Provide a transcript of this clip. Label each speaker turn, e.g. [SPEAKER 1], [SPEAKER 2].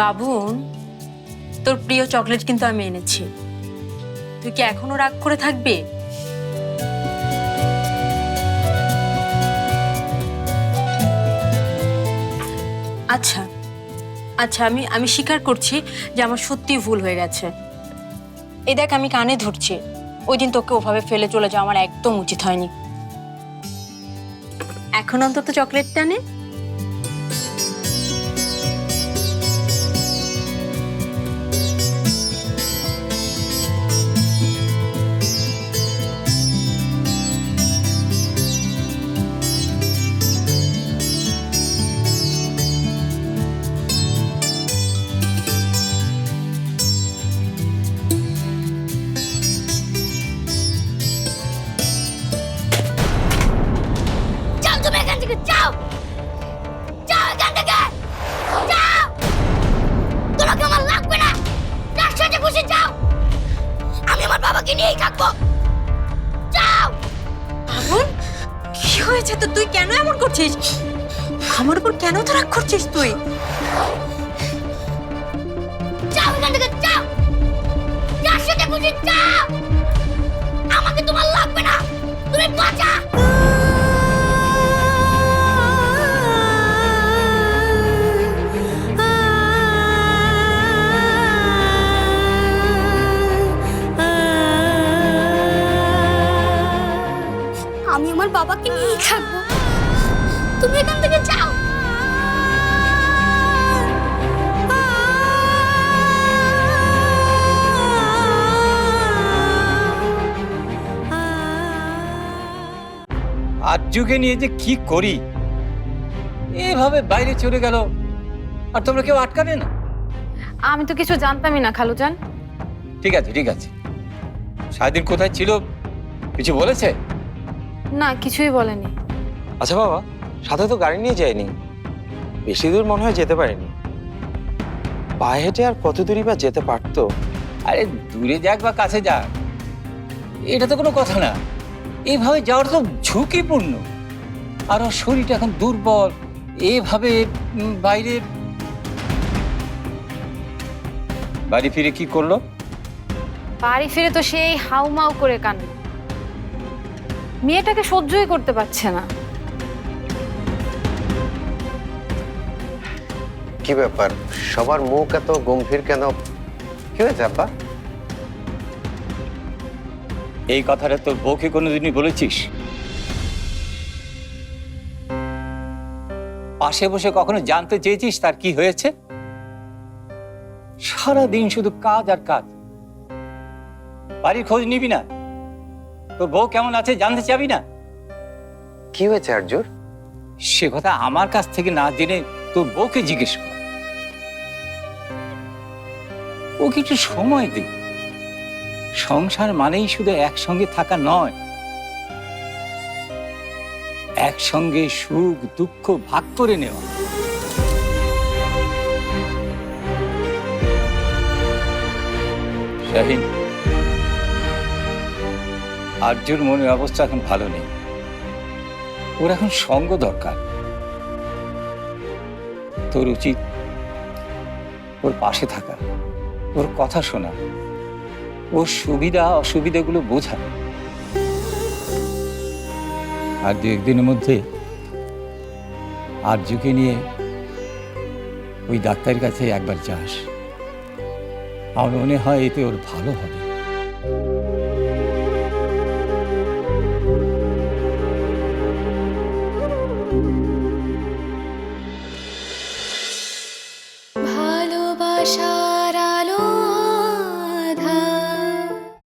[SPEAKER 1] বাবুন তোর প্রিয় চকলেট কিন্তু আমি এনেছি। তুই কি এখনও রাগ করে থাকবি? আচ্ছা আচ্ছা আমি আমি স্বীকার করছি যে আমার সত্যিই ভুল হয়ে গেছে। এই দেখ, আমি কানে ধরছি। ওই দিন তোকে ওভাবে ফেলে চলে যাওয়া আমার একদম উচিত হয়নি। এখন অন্তত চকলেটটা নে।
[SPEAKER 2] থেকে যাও যাও এখান থেকে যাও তোমাকে আমার লাগবে না যার সাথে খুশি যাও আমি আমার বাবাকে নিয়েই থাকব যাও
[SPEAKER 1] বাবুন কি হয়েছে তো তুই কেন এমন করছিস আমার উপর কেন তো রাগ করছিস তুই
[SPEAKER 2] যাও এখান থেকে যাও যার সাথে খুশি যাও আমি আমার বাবাকে নিয়েই থাকব তুমি এখান থেকে যাও।
[SPEAKER 3] আর্যকে নিয়ে যে কি করি? এভাবে বাইরে চলে গেল আর তোমরা কেউ আটকাবে না।
[SPEAKER 4] আমি তো কিছু জানতামই না খালুজান।
[SPEAKER 3] ঠিক আছে ঠিক আছে। সারাদিন কোথায় ছিল কিছু বলেছে?
[SPEAKER 4] না কিছুই বলেনি।
[SPEAKER 5] আচ্ছা বাবা সাথে তো গাড়ি নিয়ে যায়নি। বেশি দূর মনে হয় যেতে পারেনি। পায়ে হেঁটে আর কত দূরই বা যেতে পারতো?
[SPEAKER 3] আরে দূরে যাক বা কাছে যাক এটা তো কোনো কথা না। এইভাবে যাওয়ার তো ঝুঁকিপূর্ণ। আর ওর শরীরটা এখন দুর্বল এভাবে বাইরে। বাড়ি ফিরে কি করল?
[SPEAKER 4] বাড়ি ফিরে তো সেই হাউমাউ করে কান্না মেয়েটাকে সহ্যই করতে পারছে না।
[SPEAKER 6] কি ব্যাপার? সবার মুখ এত গম্ভীর কেন? কি হয়েছে আব্বা?
[SPEAKER 3] এই কথাটা তোর বউকে কোনোদিনই বলেছিস? পাশে বসে কখনো জানতে চেয়েছিস তার কি হয়েছে? সারা দিন শুধু কাজ আর কাজ। বাড়ির খোঁজ নিবি না? তোর বউ কেমন আছে জানতে চাবি না?
[SPEAKER 6] কি হয়েছে আর্যুর
[SPEAKER 3] সে কথা আমার কাছ থেকে না জেনে তোর বউকে জিজ্ঞেস কর। ও কিছু সময় দে। সংসার মানেই শুধু একসঙ্গে থাকা নয় একসঙ্গে সুখ দুঃখ ভাগ করে নেওয়া। শাহিন আর্যর মনের অবস্থা এখন ভালো নেই। ওর এখন সঙ্গ দরকার। তোর উচিত ওর পাশে থাকা, ওর কথা শোনা, ওর সুবিধা অসুবিধাগুলো বোঝা। আর দু একদিনের মধ্যে আর্যকে নিয়ে ওই ডাক্তারের কাছে একবার যাস। আমার মনে হয় এতে ওর ভালো হবে। show